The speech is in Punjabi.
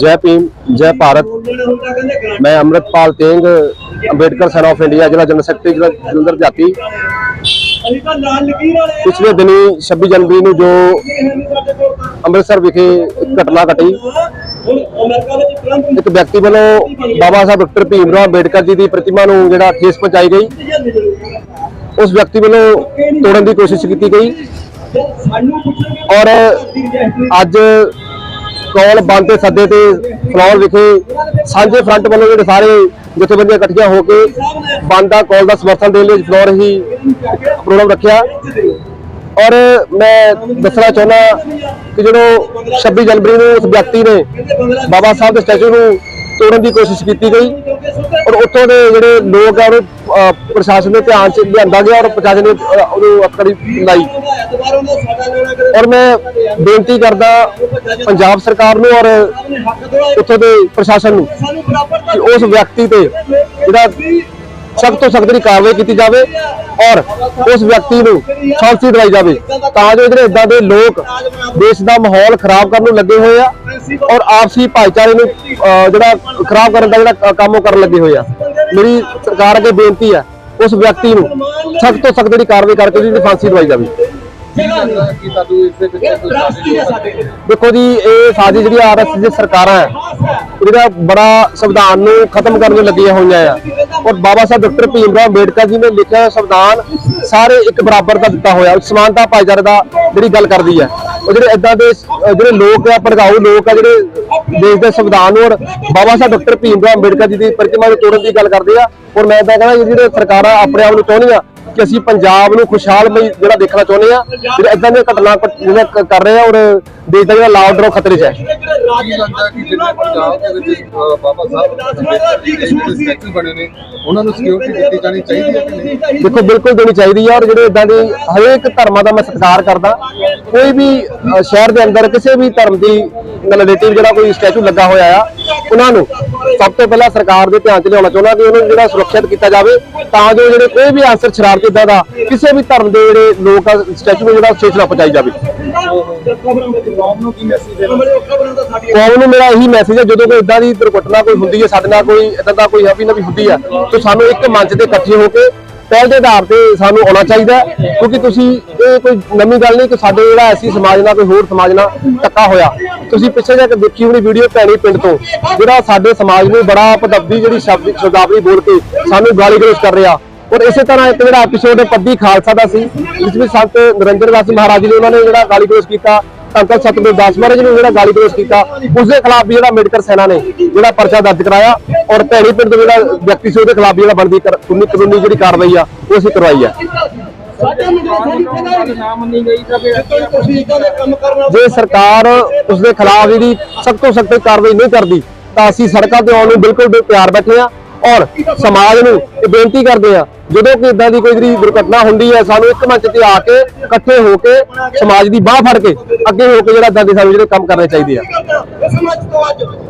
ਜੈ ਭੀਮ ਜੈ ਭਾਰਤ ਮੈਂ Amritpal Teng Ambedkar son of India ਜ਼ਿਲ੍ਹਾ ਜਨਰਲ ਸੈਕਟਰੀ ਜ਼ਿਲ੍ਹਾ ਜਲੰਧਰ ਜਾਤੀ ਪਿਛਲੇ ਦਿਨੀ 26 ਜਨਵਰੀ ਨੂੰ ਜੋ ਅੰਮ੍ਰਿਤਸਰ ਵਿਖੇ ਘਟਨਾ ਘਟੀ, ਇੱਕ ਵਿਅਕਤੀ ਵੱਲੋਂ ਬਾਬਾ ਸਾਹਿਬ ਡਾਕਟਰ ਭੀਮ ਰਾਓ ਅੰਬੇਡਕਰ ਜੀ ਦੀ ਪ੍ਰਤਿਮਾ ਨੂੰ ਜਿਹੜਾ ਠੇਸ ਪਹੁੰਚਾਈ ਗਈ। ਉਸ ਵਿਅਕਤੀ ਵੱਲੋਂ ਤੋੜਨ ਦੀ ਕੋਸ਼ਿਸ਼ ਕੀਤੀ ਗਈ। ਔਰ ਅੱਜ ਕੌਲ ਬੰਦ ਦੇ ਸੱਦੇ ਤੇ ਫਲੌਰ ਵਿਖੇ ਸਾਂਝੇ ਫਰੰਟ ਵੱਲੋਂ ਜਿਹੜੇ ਸਾਰੇ ਜਥੇਬੰਦੀਆਂ ਇਕੱਠੀਆਂ ਹੋ ਕੇ ਬੰਦ ਦਾ ਕੌਲ ਦਾ ਸਮਰਥਨ ਦੇਣ ਲਈ ਫਲੌਰ ਹੀ ਪ੍ਰੋਗਰਾਮ ਰੱਖਿਆ। ਔਰ ਮੈਂ ਦੱਸਣਾ ਚਾਹੁੰਦਾ ਕਿ ਜਦੋਂ 26 ਜਨਵਰੀ ਨੂੰ ਉਸ ਵਿਅਕਤੀ ਨੇ ਬਾਬਾ ਸਾਹਿਬ ਦੇ ਸਟੈਚੂ ਨੂੰ ਤੋੜਨ ਦੀ ਕੋਸ਼ਿਸ਼ ਕੀਤੀ ਗਈ। ਔਰ ਉੱਥੋਂ ਦੇ ਜਿਹੜੇ ਲੋਕ ਆ ਉਹਨੂੰ ਪ੍ਰਸ਼ਾਸਨ ਦੇ ਧਿਆਨ 'ਚ ਲਿਆਂਦਾ ਗਿਆ ਔਰ ਪ੍ਰਸ਼ਾਸਨ ਨੇ ਉਹਨੂੰ ਅਕੜੀ ਲਾਈ। ਔਰ ਮੈਂ ਬੇਨਤੀ ਕਰਦਾ ਪੰਜਾਬ ਸਰਕਾਰ ਨੂੰ ਔਰ ਉੱਥੋਂ ਦੇ ਪ੍ਰਸ਼ਾਸਨ ਨੂੰ ਕਿ ਉਸ ਵਿਅਕਤੀ ਤੇ ਜਿਹੜਾ ਸਖਤ ਤੋਂ ਸਖਤ ਦੀ ਕਾਰਵਾਈ ਕੀਤੀ ਜਾਵੇ ਔਰ ਉਸ ਵਿਅਕਤੀ ਨੂੰ ਫਾਂਸੀ ਦਵਾਈ ਜਾਵੇ ਤਾਂ ਜੋ ਜਿਹੜੇ ਇਦਾਂ ਦੇ ਲੋਕ ਦੇਸ਼ ਦਾ ਮਾਹੌਲ ਖਰਾਬ ਕਰਨ ਨੂੰ ਲੱਗੇ ਹੋਏ ਆ ਔਰ ਆਪਸੀ ਭਾਈਚਾਰੇ ਨੂੰ ਜਿਹੜਾ ਖਰਾਬ ਕਰਨ ਦਾ ਜਿਹੜਾ ਕੰਮ ਉਹ ਕਰਨ ਲੱਗੇ ਹੋਏ ਆ। ਮੇਰੀ ਸਰਕਾਰ ਅੱਗੇ ਬੇਨਤੀ ਹੈ ਉਸ ਵਿਅਕਤੀ ਨੂੰ ਸਖਤ ਤੋਂ ਸਖਤ ਜਿਹੜੀ ਕਾਰਵਾਈ ਕਰਕੇ ਉਹਦੀ ਫਾਂਸੀ ਦਵਾਈ ਜਾਵੇ। ਦੇ ਦੇਖੋ ਜੀ ਇਹ ਸਾਜ਼ਿਸ਼ ਜਿਹੜੀ ਆਰਐਸ ਦੀ ਸਰਕਾਰਾਂ ਹੈ ਜਿਹੜਾ ਬੜਾ ਸੰਵਿਧਾਨ ਨੂੰ ਖਤਮ ਕਰਨ ਨੂੰ ਲੱਗੀਆਂ ਹੋਈਆਂ ਆ। ਔਰ ਬਾਬਾ ਸਾਹਿਬ ਡਾਕਟਰ ਭੀਮ ਰਾਓ ਅੰਬੇਡਕਰ ਜੀ ਨੇ ਲਿਖਿਆ ਸੰਵਿਧਾਨ ਸਾਰੇ ਇੱਕ ਬਰਾਬਰ ਦਾ ਦਿੱਤਾ ਹੋਇਆ। ਸਮਾਨਤਾ ਭਾਈਚਾਰੇ ਦਾ ਜਿਹੜੀ ਗੱਲ ਕਰਦੀ ਹੈ, ਉਹ ਜਿਹੜੇ ਇਦਾਂ ਦੇ ਜਿਹੜੇ ਲੋਕ ਆ, ਭੜਕਾਊ ਲੋਕ ਆ, ਜਿਹੜੇ ਦੇਸ਼ ਦੇ ਸੰਵਿਧਾਨ ਨੂੰ ਔਰ ਬਾਬਾ ਸਾਹਿਬ ਡਾਕਟਰ ਭੀਮ ਰਾਓ ਅੰਬੇਡਕਰ ਜੀ ਦੀ ਪ੍ਰਤਿਮਾ ਦੇ ਤੋੜਨ ਦੀ ਗੱਲ ਕਰਦੇ ਆ। ਔਰ ਮੈਂ ਤਾਂ ਕਹਿੰਦਾ ਜਿਹੜੇ ਸਰਕਾਰਾਂ ਆਪਣੇ ਆਪ ਨੂੰ ਚਾਹੁੰਦੀਆਂ ਕਿ ਅਸੀਂ ਪੰਜਾਬ ਨੂੰ ਖੁਸ਼ਹਾਲਮਈ ਜਿਹੜਾ ਦੇਖਣਾ ਚਾਹੁੰਦੇ ਆ, ਜਿਹੜੇ ਇਦਾਂ ਦੀਆਂ ਘਟਨਾ ਕ- ਜਿਹੜਾ ਕਰ ਰਹੇ ਆ ਔਰ ਦੇਸ਼ ਦਾ ਜਿਹੜਾ ਲਾਅ ਆਰਡਰ ਉਹ ਖਤਰੇ 'ਚ ਹੈ। ਕੀ ਲੱਗਦਾ ਕਿ ਜਿਹੜੇ ਪੰਜਾਬ ਦੇ ਵਿੱਚ ਅਹ, ਬਾਬਾ ਸਾਹਿਬ ਅੰਬੇਡਕਰ ਜੀ ਦੇ ਜਿਹੜੇ ਸਟੈਚੂ ਬਣੇ ਨੇ ਉਹਨਾਂ ਨੂੰ ਸਿਕਿਉਰਿਟੀ ਦਿੱਤੀ ਜਾਣੀ ਚਾਹੀਦੀ ਹੈ ਕਿ ਨਹੀਂ ਦੇਖੋ ਬਿਲਕੁਲ ਦੇਣੀ ਚਾਹੀਦੀ ਹੈ ਔਰ ਜਿਹੜੇ ਇਦਾਂ ਦੀ ਹਰੇਕ ਧਰਮਾਂ ਦਾ ਮੈਂ ਸਤਿਕਾਰ ਕਰਦਾ। ਕੋਈ ਵੀ ਅ, ਸ਼ਹਿਰ ਦੇ ਅੰਦਰ ਕਿਸੇ ਵੀ ਧਰਮ ਦੀ ਰਿਲੇਟਿਵ ਜਿਹੜਾ ਕੋਈ ਸਟੈਚੂ ਲੱਗਾ ਹੋਇਆ ਆ ਉਹਨਾਂ ਨੂੰ ਸਭ ਤੋਂ ਪਹਿਲਾਂ ਸਰਕਾਰ ਦੇ ਧਿਆਨ 'ਚ ਲਿਆਉਣਾ ਚਾਹੁੰਦਾ ਕਿ ਉਹਨੂੰ ਜਿਹੜਾ ਸੁਰੱਖਿਅਤ ਕੀਤਾ ਜਾਵੇ ਤਾਂ ਜੋ ਜਿਹੜੇ ਕੋਈ ਵੀ ਆਂਸਰ ਸ਼ਰਾਰਤੀ ਇਦਾਂ ਦਾ ਕਿਸੇ ਵੀ ਧਰਮ ਦੇ ਜਿਹੜੇ ਲੋਕ ਆ ਸਟੈਚੂ ਨੂੰ ਜਿਹੜਾ ਸਟੇਜ ਨਾ ਪਹੁੰਚਾਈ ਜਾਵੇ। ਕੌਮ ਨੂੰ ਕੀ ਮੈਸੇਜ ਦੇਣਾ? ਕੌਮ ਨੂੰ ਮੇਰਾ ਇਹੀ ਮੈਸੇਜ ਹੈ ਜਦੋਂ ਕੋਈ ਇਦਾਂ ਦੀ ਦੁਰਘਟਨਾ ਕੋਈ ਹੁੰਦੀ ਹੈ ਸਾਡੇ ਨਾਲ ਕੋਈ ਇਦਾਂ ਦਾ ਕੋਈ ਹਵੀ ਨਵੀ ਹੁੰਦੀ ਹੈ ਤਾਂ ਸਾਨੂੰ ਇੱਕ ਮੰਚ ਤੇ ਇਕੱਠੇ ਹੋ ਕੇ ਪਹਿਲ ਦੇ ਆਧਾਰ ਤੇ ਸਾਨੂੰ ਆਉਣਾ ਚਾਹੀਦਾ ਕਿਉਂਕਿ ਤੁਸੀਂ ਇਹ ਕੋਈ ਨਵੀਂ ਗੱਲ ਨਹੀਂ ਕਿ ਸਾਡੇ ਜਿਹੜਾ ਐਸੀ ਸਮਾਜ ਨਾਲ ਕੋਈ ਹੋਰ ਸਮਾਜ ਨਾਲ ਧੱਕਾ ਹੋਇਆ। ਤੁਸੀਂ ਪਿੱਛੇ ਜਾ ਕੇ ਦੇਖੀ ਹੋਣੀ ਵੀਡੀਓ ਭੈਣੀ ਪਿੰਡ ਤੋਂ ਜਿਹੜਾ ਸਾਡੇ ਸਮਾਜ ਨੂੰ ਬੜਾ ਪਦਵੀ ਜਿਹੜੀ ਸ਼ਬਦ ਸ਼ਬਦਾਵਲੀ ਬੋਲ ਕੇ ਸਾਨੂੰ ਗਾਲੀ ਗਲੋਚ ਕਰ ਰਿਹਾ। ਔਰ ਇਸੇ ਤਰ੍ਹਾਂ ਇੱਕ ਜਿਹੜਾ ਐਪੀਸੋਡ ਪੱਦੀ ਖਾਲਸਾ ਦਾ ਸੀ ਜਿਸ ਵਿੱਚ ਸੰਤ ਨਰਿੰਦਰ ਦਾਸ ਮਹਾਰਾਜ ਜੀ ਨੇ ਉਹਨਾਂ ਨੇ ਜਿਹੜਾ ਗਾਲੀ ਗਲੋਚ ਕੀਤਾ। ਧੰਨ ਸਤਿਗੁਰੂ ਦਾਸ ਮਹਾਰਾਜ ਨੂੰ ਜਿਹੜਾ ਗਾਲੀ ਗਲੋਚ ਕੀਤਾ ਉਸ ਦੇ ਖਿਲਾਫ ਵੀ ਜਿਹੜਾ ਅੰਬੇਡਕਰ ਸੈਨਾ ਨੇ ਜਿਹੜਾ ਪਰਚਾ ਦਰਜ ਕਰਾਇਆ ਔਰ ਭੈਣੀ ਪਿੰਡ ਦੇ ਜਿਹੜਾ ਵਿਅਕਤੀ ਸੀ ਉਹਦੇ ਖਿਲਾਫ ਜਿਹੜਾ ਬਣਦੀ ਕਰ- ਕਾਨੂੰਨੀ ਕਾਨੂੰਨੀ ਜਿਹੜੀ ਕਾਰਵਾਈ ਆ, ਉਹ ਅਸੀਂ ਕਰਵਾਈ ਆ। ਜੇ ਸਰਕਾਰ ਉਸ ਦੇ ਖਿਲਾਫ ਜਿਹੜੀ ਸਖਤ ਤੋਂ ਸਖਤ ਕਾਰਵਾਈ ਨਹੀਂ ਕਰਦੀ, ਤਾਂ ਅਸੀਂ ਸੜਕਾਂ ਤੇ ਆਉਣ ਨੂੰ ਬਿਲਕੁਲ ਵੀ ਤਿਆਰ ਬੈਠੇ ਆ। ਔਰ ਸਮਾਜ ਨੂੰ ਇਹ ਬੇਨਤੀ ਕਰਦੇ ਆ, ਜਦੋਂ ਕਿ ਇਦਾਂ ਦੀ ਕੋਈ ਜਿਹੜੀ ਦੁਰਘਟਨਾ ਹੁੰਦੀ ਹੈ, ਸਾਨੂੰ ਇੱਕ ਮੰਚ ਤੇ ਆ ਕੇ ਇਕੱਠੇ ਹੋ ਕੇ ਸਮਾਜ ਦੀ ਬਾਹ ਫੜ ਕੇ ਅੱਗੇ ਹੋ ਕੇ ਜਿਹੜਾ ਇਦਾਂ ਦੇ ਸਾਨੂੰ ਜਿਹੜੇ ਕੰਮ ਕਰਨੇ ਚਾਹੀਦੇ ਆ।